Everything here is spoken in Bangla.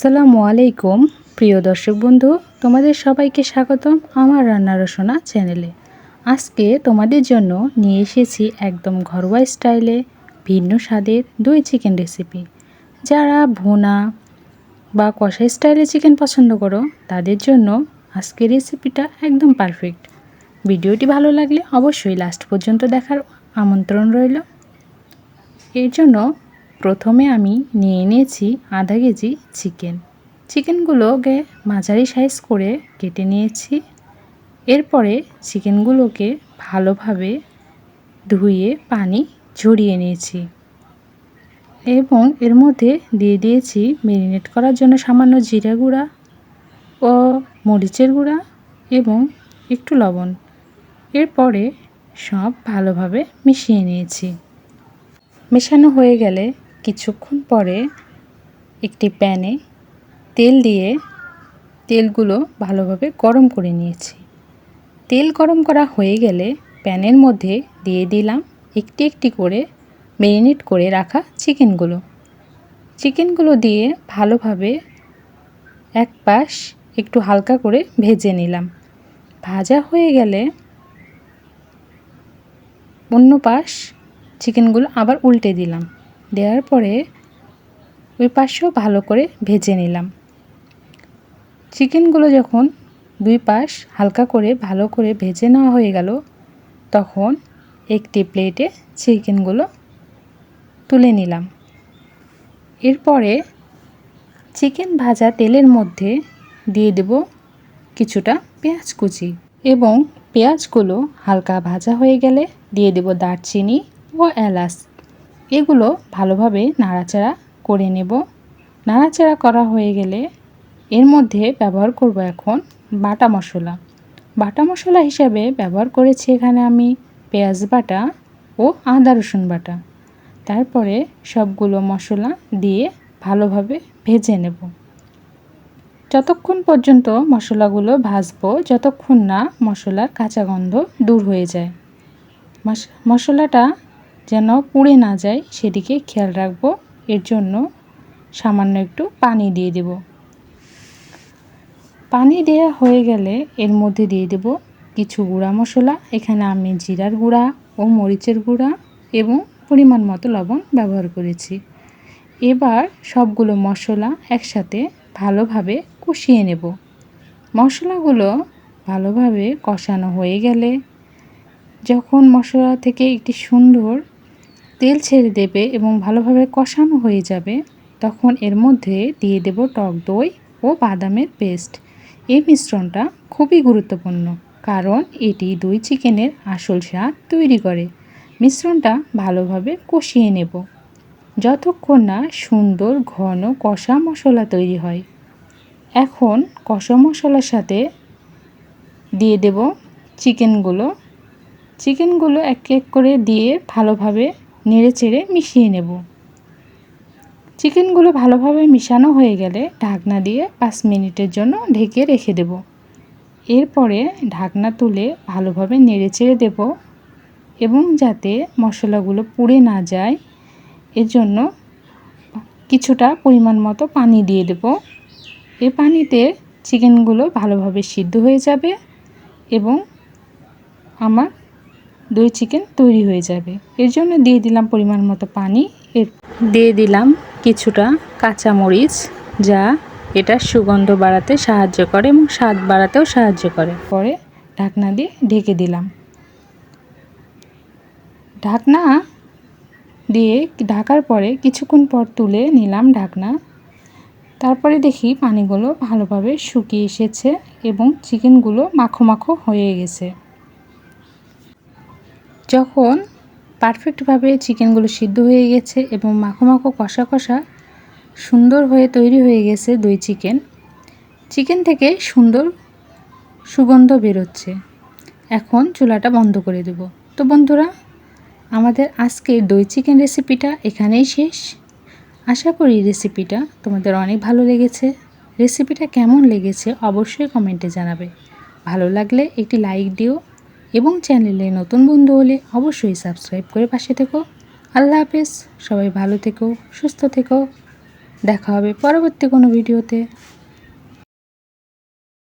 আসসালামু আলাইকুম, প্রিয় দর্শক বন্ধু, তোমাদের সবাইকে স্বাগতম আমার রান্না রসনা চ্যানেলে। আজকে তোমাদের জন্য নিয়ে এসেছি একদম ঘরোয়া স্টাইলে ভিন্ন স্বাদের দই চিকেন রেসিপি। যারা ভুনা বা কষা স্টাইলে চিকেন পছন্দ করো, তাদের জন্য আজকের রেসিপিটা একদম পারফেক্ট। ভিডিওটি ভালো লাগলে অবশ্যই লাস্ট পর্যন্ত দেখার আমন্ত্রণ রইল। এর জন্য প্রথমে আমি নিয়ে নিয়েছি আধা কেজি চিকেন। চিকেনগুলোকে মাঝারি সাইজ করে কেটে নিয়েছি। এরপরে চিকেনগুলোকে ভালোভাবে ধুয়ে পানি ঝরিয়ে নিয়েছি। এবং এর মধ্যে দিয়ে দিয়েছি মেরিনেট করার জন্য সামান্য জিরা গুঁড়া ও মরিচের গুঁড়া এবং একটু লবণ। এরপরে সব ভালোভাবে মিশিয়ে নিয়েছি। মেশানো হয়ে গেলে কিছুক্ষণ পরে একটি প্যানে তেল দিয়ে তেলগুলো ভালোভাবে গরম করে নিয়েছি। তেল গরম করা হয়ে গেলে প্যানের মধ্যে দিয়ে দিলাম একটি একটি করে ম্যারিনেট করে রাখা চিকেনগুলো। চিকেনগুলো দিয়ে ভালোভাবে এক পাশ একটু হালকা করে ভেজে নিলাম। ভাজা হয়ে গেলে অন্য পাশ চিকেনগুলো আবার উল্টে দিলাম। দেওয়ার পরে ওই পাশেও ভালো করে ভেজে নিলাম। চিকেনগুলো যখন দুই পাশ হালকা করে ভালো করে ভেজে নেওয়া হয়ে গেল, তখন একটি প্লেটে চিকেনগুলো তুলে নিলাম। এরপরে চিকেন ভাজা তেলের মধ্যে দিয়ে দেব কিছুটা পেঁয়াজ কুচি এবং পেঁয়াজগুলো হালকা ভাজা হয়ে গেলে দিয়ে দেব দারচিনি ও এলাচ। এগুলো ভালোভাবে নাড়াচাড়া করে নেব। নাড়াচাড়া করা হয়ে গেলে এর মধ্যে ব্যবহার করব এখন বাটা মশলা। বাটা মশলা হিসাবে ব্যবহার করেছি এখানে আমি পেঁয়াজ বাটা ও আদা রসুন বাটা। তারপরে সবগুলো মশলা দিয়ে ভালোভাবে ভেজে নেব। যতক্ষণ পর্যন্ত মশলাগুলো ভাজবো, যতক্ষণ না মশলার কাঁচা গন্ধ দূর হয়ে যায়। মশলাটা যেন পুড়ে না যায়, সেদিকে খেয়াল রাখব। এর জন্য সামান্য একটু পানি দিয়ে দেব। পানি দেওয়া হয়ে গেলে এর মধ্যে দিয়ে দেব কিছু গুঁড়া মশলা। এখানে আমি জিরার গুঁড়া ও মরিচের গুঁড়া এবং পরিমাণ মতো লবণ ব্যবহার করেছি। এবার সবগুলো মশলা একসাথে ভালোভাবে কষিয়ে নেব। মশলাগুলো ভালোভাবে কষানো হয়ে গেলে যখন মশলা থেকে একটি সুন্দর তেল ছেড়ে দেবে এবং ভালোভাবে কষানো হয়ে যাবে, তখন এর মধ্যে দিয়ে দেব টক দই ও বাদামের পেস্ট। এই মিশ্রণটা খুবই গুরুত্বপূর্ণ, কারণ এটি দই চিকেনের আসল স্বাদ তৈরি করে। মিশ্রণটা ভালোভাবে কষিয়ে নেব। যতক্ষণ না সুন্দর ঘন কষা মশলা তৈরি হয়। এখন কষা মশলার সাথে দিয়ে দেব চিকেনগুলো। চিকেনগুলো এক এক করে দিয়ে ভালোভাবে নেড়ে চেড়ে মিশিয়ে নেব। চিকেনগুলো ভালোভাবে মিশানো হয়ে গেলে ঢাকনা দিয়ে পাঁচ মিনিটের জন্য ঢেকে রেখে দেব। এরপরে ঢাকনা তুলে ভালোভাবে নেড়ে চেড়ে দেব এবং যাতে মশলাগুলো পুড়ে না যায়, এর জন্য কিছুটা পরিমাণ মতো পানি দিয়ে দেব। এ পানিতে চিকেনগুলো ভালোভাবে সিদ্ধ হয়ে যাবে এবং আমার দই চিকেন তৈরি হয়ে যাবে। এর জন্য দিয়ে দিলাম পরিমাণ মতো পানি। এর দিয়ে দিলাম কিছুটা কাঁচা মরিচ যা এটা সুগন্ধ বাড়াতে সাহায্য করে এবং স্বাদ বাড়াতেও সাহায্য করে। পরে ঢাকনা দিয়ে ঢেকে দিলাম। ঢাকনা দিয়ে ঢাকার পরে কিছুক্ষণ পর তুলে নিলাম ঢাকনা। তারপরে দেখি পানিগুলো ভালোভাবে শুকিয়ে এসেছে এবং চিকেনগুলো মাখো মাখো হয়ে গেছে। যখন পারফেক্টভাবে চিকেনগুলো সিদ্ধ হয়ে গেছে এবং মাখো মাখো কষা কষা সুন্দর হয়ে তৈরি হয়ে গেছে দই চিকেন চিকেন থেকে সুন্দর সুগন্ধ বেরোচ্ছে। এখন চুলাটা বন্ধ করে দেব। তো বন্ধুরা, আমাদের আজকের দই চিকেন রেসিপিটা এখানেই শেষ। আশা করি রেসিপিটা তোমাদের অনেক ভালো লেগেছে। রেসিপিটা কেমন লেগেছে অবশ্যই কমেন্টে জানাবে। ভালো লাগলে একটি লাইক দিও এবং চ্যানেলে নতুন বন্ধু হলে অবশ্যই সাবস্ক্রাইব করে পাশে থেকো। আল্লাহ হাফেজ। সবাই ভালো থেকো, সুস্থ থেকো। দেখা হবে পরবর্তী কোনো ভিডিওতে।